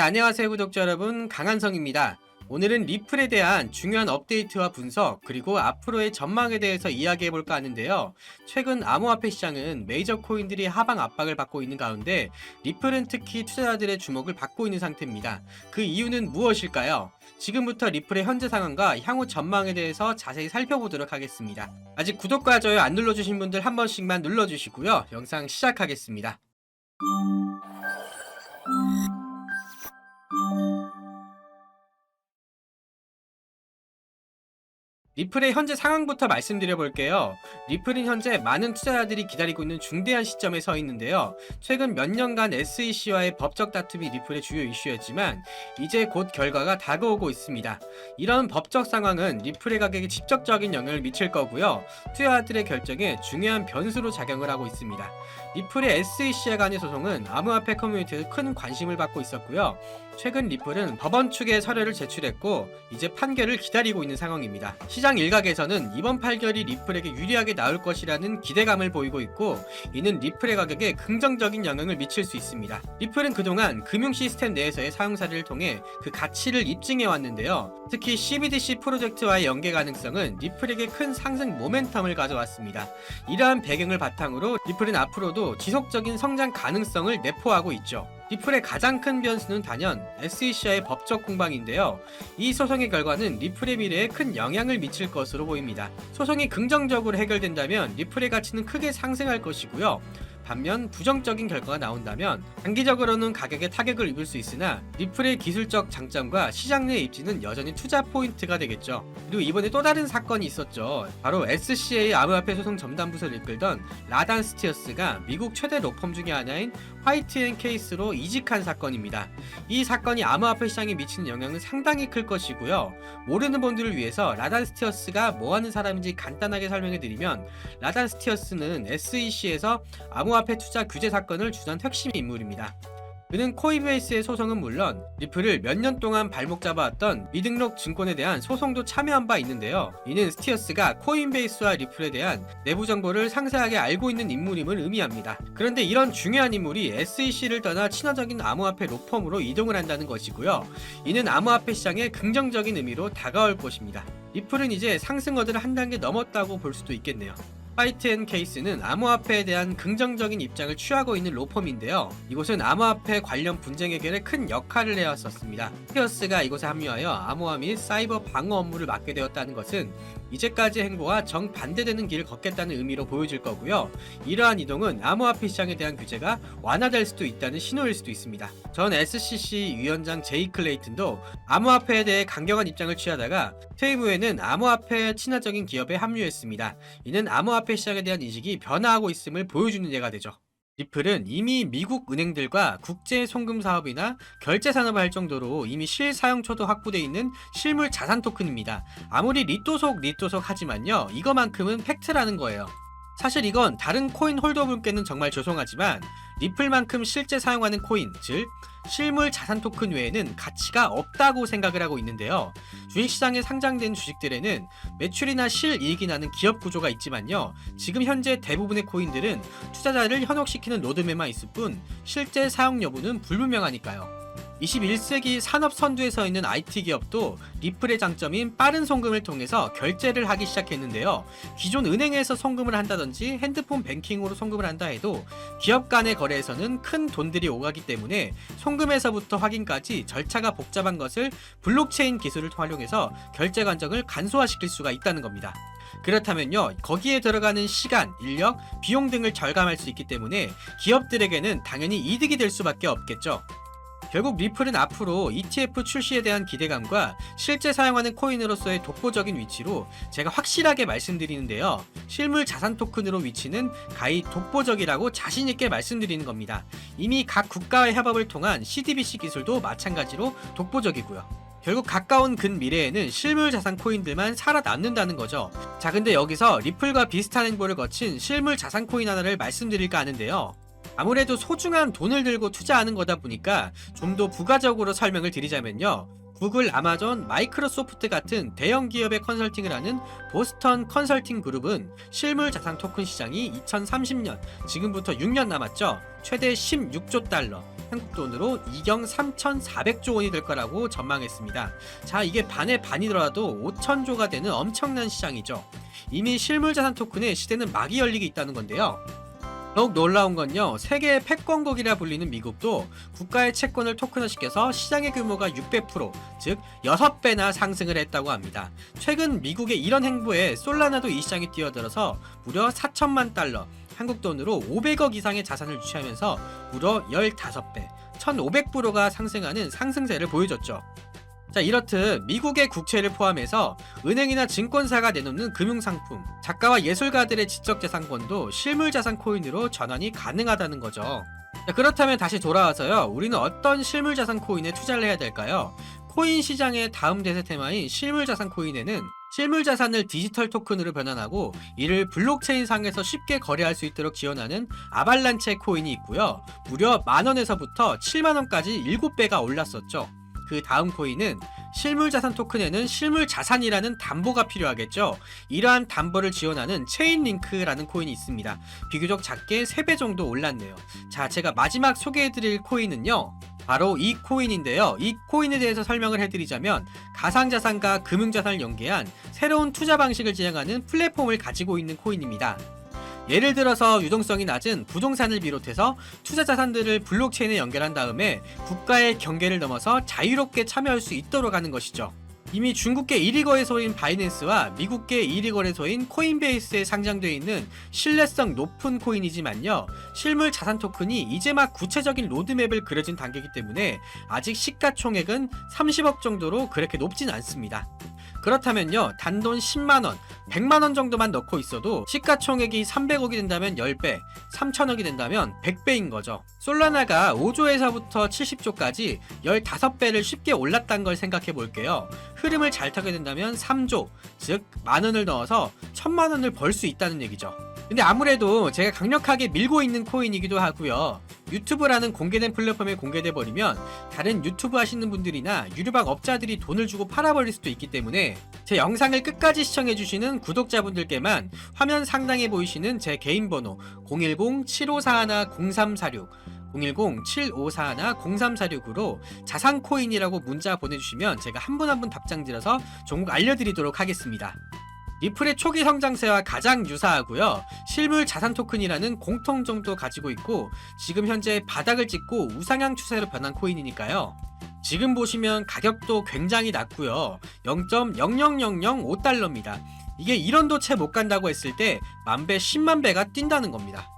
네, 안녕하세요 구독자 여러분 강한성입니다. 오늘은 리플에 대한 중요한 업데이트와 분석 그리고 앞으로의 전망에 대해서 이야기해 볼까 하는데요. 최근 암호화폐 시장은 메이저 코인들이 하방 압박을 받고 있는 가운데 리플은 특히 투자자들의 주목을 받고 있는 상태입니다. 그 이유는 무엇일까요? 지금부터 리플의 현재 상황과 향후 전망에 대해서 자세히 살펴보도록 하겠습니다. 아직 구독과 좋아요 안 눌러주신 분들 한 번씩만 눌러주시고요. 영상 시작하겠습니다. 리플의 현재 상황부터 말씀드려 볼게요. 리플은 현재 많은 투자자들이 기다리고 있는 중대한 시점에 서 있는데요. 최근 몇 년간 SEC와의 법적 다툼이 리플의 주요 이슈였지만 이제 곧 결과가 다가오고 있습니다. 이런 법적 상황은 리플의 가격에 직접적인 영향을 미칠 거고요. 투자자들의 결정에 중요한 변수로 작용을 하고 있습니다. 리플의 SEC와 간의 소송은 암호화폐 커뮤니티에서 큰 관심을 받고 있었고요. 최근 리플은 법원 측에 서류를 제출했고 이제 판결을 기다리고 있는 상황입니다. 시장 일각에서는 이번 판결이 리플에게 유리하게 나올 것이라는 기대감을 보이고 있고 이는 리플의 가격에 긍정적인 영향을 미칠 수 있습니다. 리플은 그동안 금융 시스템 내에서의 사용 사례를 통해 그 가치를 입증해 왔는데요. 특히 CBDC 프로젝트와의 연계 가능성은 리플에게 큰 상승 모멘텀을 가져왔습니다. 이러한 배경을 바탕으로 리플은 앞으로도 지속적인 성장 가능성을 내포하고 있죠. 리플의 가장 큰 변수는 단연 SEC와의 법적 공방인데요. 이 소송의 결과는 리플의 미래에 큰 영향을 미칠 것으로 보입니다. 소송이 긍정적으로 해결된다면 리플의 가치는 크게 상승할 것이고요. 반면 부정적인 결과가 나온다면 단기적으로는 가격에 타격을 입을 수 있으나 리플의 기술적 장점과 시장 내 입지는 여전히 투자 포인트가 되겠죠. 그리고 이번에 또 다른 사건이 있었죠. 바로 SCA 암호화폐 소송 전담부서를 이끌던 라단 스티어스가 미국 최대 로펌 중의 하나인 화이트 앤 케이스로 이직한 사건입니다. 이 사건이 암호화폐 시장에 미치는 영향은 상당히 클 것이고요. 모르는 분들을 위해서 라단 스티어스가 뭐 하는 사람인지 간단하게 설명해 드리면 라단 스티어스는 SEC에서 암호화폐 투자 규제 사건을 주도한 핵심 인물입니다. 그는 코인베이스의 소송은 물론 리플을 몇 년 동안 발목 잡아왔던 미등록 증권에 대한 소송도 참여한 바 있는데요. 이는 스티어스가 코인베이스와 리플에 대한 내부 정보를 상세하게 알고 있는 인물임을 의미합니다. 그런데 이런 중요한 인물이 SEC를 떠나 친화적인 암호화폐 로펌으로 이동을 한다는 것이고요. 이는 암호화폐 시장에 긍정적인 의미로 다가올 것입니다. 리플은 이제 상승 어드를 한 단계 넘었다고 볼 수도 있겠네요. 화이트 앤 케이스는 암호화폐에 대한 긍정적인 입장을 취하고 있는 로펌인데요. 이곳은 암호화폐 관련 분쟁 해결에 큰 역할을 해왔었습니다. 피어스가 이곳에 합류하여 암호화 및 사이버 방어 업무를 맡게 되었다는 것은 이제까지 행보와 정반대되는 길을 걷겠다는 의미로 보여질 거고요. 이러한 이동은 암호화폐 시장에 대한 규제가 완화될 수도 있다는 신호일 수도 있습니다. 전 SCC 위원장 제이 클레이튼도 암호화폐에 대해 강경한 입장을 취하다가 퇴임 후에는 암호화폐 친화적인 기업에 합류했습니다. 이는 암호화폐 시장에 대한 인식이 변화하고 있음을 보여주는 예가 되죠. 리플은 이미 미국 은행들과 국제 송금 사업이나 결제 산업을 할 정도로 이미 실사용처도 확보되어 있는 실물 자산 토큰입니다. 아무리 리또속 리또속 하지만요. 이거만큼은 팩트라는 거예요. 사실 이건 다른 코인 홀더분께는 정말 죄송하지만 리플만큼 실제 사용하는 코인, 즉 실물 자산 토큰 외에는 가치가 없다고 생각을 하고 있는데요. 주식시장에 상장된 주식들에는 매출이나 실이익이 나는 기업 구조가 있지만요. 지금 현재 대부분의 코인들은 투자자를 현혹시키는 로드맵만 있을 뿐 실제 사용 여부는 불분명하니까요. 21세기 산업 선두에 서 있는 IT 기업도 리플의 장점인 빠른 송금을 통해서 결제를 하기 시작했는데요. 기존 은행에서 송금을 한다든지 핸드폰 뱅킹으로 송금을 한다 해도 기업 간의 거래에서는 큰 돈들이 오가기 때문에 송금에서부터 확인까지 절차가 복잡한 것을 블록체인 기술을 활용해서 결제 과정을 간소화시킬 수가 있다는 겁니다. 그렇다면요, 거기에 들어가는 시간, 인력, 비용 등을 절감할 수 있기 때문에 기업들에게는 당연히 이득이 될 수밖에 없겠죠. 결국 리플은 앞으로 ETF 출시에 대한 기대감과 실제 사용하는 코인으로서의 독보적인 위치로 제가 확실하게 말씀드리는데요. 실물 자산 토큰으로 위치는 가히 독보적이라고 자신있게 말씀드리는 겁니다. 이미 각 국가의 협업을 통한 CDBC 기술도 마찬가지로 독보적이고요. 결국 가까운 근 미래에는 실물 자산 코인들만 살아남는다는 거죠. 자, 근데 여기서 리플과 비슷한 행보를 거친 실물 자산 코인 하나를 말씀드릴까 하는데요. 아무래도 소중한 돈을 들고 투자하는 거다 보니까 좀 더 부가적으로 설명을 드리자면요. 구글, 아마존, 마이크로소프트 같은 대형 기업의 컨설팅을 하는 보스턴 컨설팅 그룹은 실물 자산 토큰 시장이 2030년 지금부터 6년 남았죠. 최대 16조 달러, 한국 돈으로 2경 3,400조 원이 될 거라고 전망했습니다. 자, 이게 반의 반이더라도 5천조가 되는 엄청난 시장이죠. 이미 실물 자산 토큰의 시대는 막이 열리고 있다는 건데요. 더욱 놀라운 건요, 세계의 패권국이라 불리는 미국도 국가의 채권을 토큰화시켜서 시장의 규모가 600%, 즉 6배나 상승을 했다고 합니다. 최근 미국의 이런 행보에 솔라나도 이 시장에 뛰어들어서 무려 4천만 달러, 한국 돈으로 500억 이상의 자산을 유치하면서 무려 15배, 1500%가 상승하는 상승세를 보여줬죠. 자, 이렇듯 미국의 국채를 포함해서 은행이나 증권사가 내놓는 금융상품, 작가와 예술가들의 지적재산권도 실물자산 코인으로 전환이 가능하다는 거죠. 자, 그렇다면 다시 돌아와서요, 우리는 어떤 실물자산 코인에 투자를 해야 될까요? 코인 시장의 다음 대세 테마인 실물자산 코인에는 실물자산을 디지털 토큰으로 변환하고 이를 블록체인 상에서 쉽게 거래할 수 있도록 지원하는 아발란체 코인이 있고요. 무려 만원에서부터 7만원까지 7배가 올랐었죠. 그 다음 코인은 실물 자산 토큰에는 실물 자산이라는 담보가 필요하겠죠. 이러한 담보를 지원하는 체인 링크라는 코인이 있습니다. 비교적 작게 3배 정도 올랐네요. 자, 제가 마지막 소개해드릴 코인은요. 바로 이 코인인데요. 이 코인에 대해서 설명을 해드리자면 가상자산과 금융자산을 연계한 새로운 투자 방식을 지향하는 플랫폼을 가지고 있는 코인입니다. 예를 들어서 유동성이 낮은 부동산을 비롯해서 투자 자산들을 블록체인에 연결한 다음에 국가의 경계를 넘어서 자유롭게 참여할 수 있도록 하는 것이죠. 이미 중국계 1위 거래소인 바이낸스와 미국계 1위 거래소인 코인베이스에 상장되어 있는 신뢰성 높은 코인이지만요. 실물 자산 토큰이 이제 막 구체적인 로드맵을 그려진 단계이기 때문에 아직 시가총액은 30억 정도로 그렇게 높진 않습니다. 그렇다면요, 단돈 10만원, 100만원 정도만 넣고 있어도 시가총액이 300억이 된다면 10배, 3천억이 된다면 100배인 거죠. 솔라나가 5조에서부터 70조까지 15배를 쉽게 올랐다는 걸 생각해 볼게요. 흐름을 잘 타게 된다면 3조, 즉, 만원을 넣어서 1000만원을 벌 수 있다는 얘기죠. 근데 아무래도 제가 강력하게 밀고 있는 코인이기도 하고요. 유튜브라는 공개된 플랫폼에 공개돼 버리면 다른 유튜브 하시는 분들이나 유료방 업자들이 돈을 주고 팔아버릴 수도 있기 때문에 제 영상을 끝까지 시청해주시는 구독자분들께만 화면 상단에 보이시는 제 개인 번호 010-7541-0346 010-7541-0346으로 자산코인이라고 문자 보내주시면 제가 한 분 한 분 답장 드려서 종목 알려드리도록 하겠습니다. 리플의 초기 성장세와 가장 유사하고요. 실물 자산 토큰이라는 공통점도 가지고 있고 지금 현재 바닥을 찍고 우상향 추세로 변한 코인이니까요. 지금 보시면 가격도 굉장히 낮고요. 0.00005달러입니다. 이게 1원도 채 못 간다고 했을 때 만배 10만 배가 뛴다는 겁니다.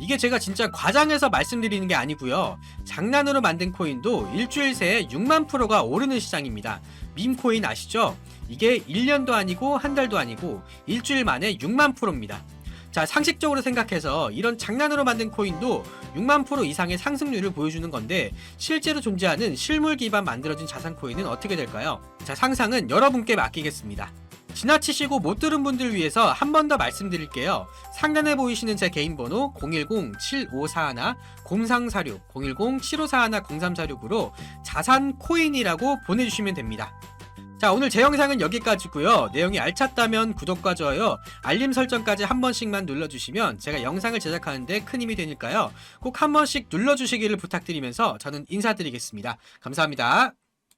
이게 제가 진짜 과장해서 말씀드리는 게 아니고요. 장난으로 만든 코인도 일주일 새에 6만 프로가 오르는 시장입니다. 밈코인 아시죠? 이게 1년도 아니고 한 달도 아니고 일주일 만에 6만 프로입니다. 자, 상식적으로 생각해서 이런 장난으로 만든 코인도 6만 프로 이상의 상승률을 보여주는 건데 실제로 존재하는 실물 기반 만들어진 자산 코인은 어떻게 될까요? 자, 상상은 여러분께 맡기겠습니다. 지나치시고 못 들은 분들 위해서 한 번 더 말씀드릴게요. 상단에 보이시는 제 개인 번호 010-7541-0346, 010-7541-0346으로 자산 코인이라고 보내주시면 됩니다. 자 오늘 제 영상은 여기까지고요. 내용이 알찼다면 구독과 좋아요 알림 설정까지 한 번씩만 눌러주시면 제가 영상을 제작하는데 큰 힘이 되니까요. 꼭 한 번씩 눌러주시기를 부탁드리면서 저는 인사드리겠습니다. 감사합니다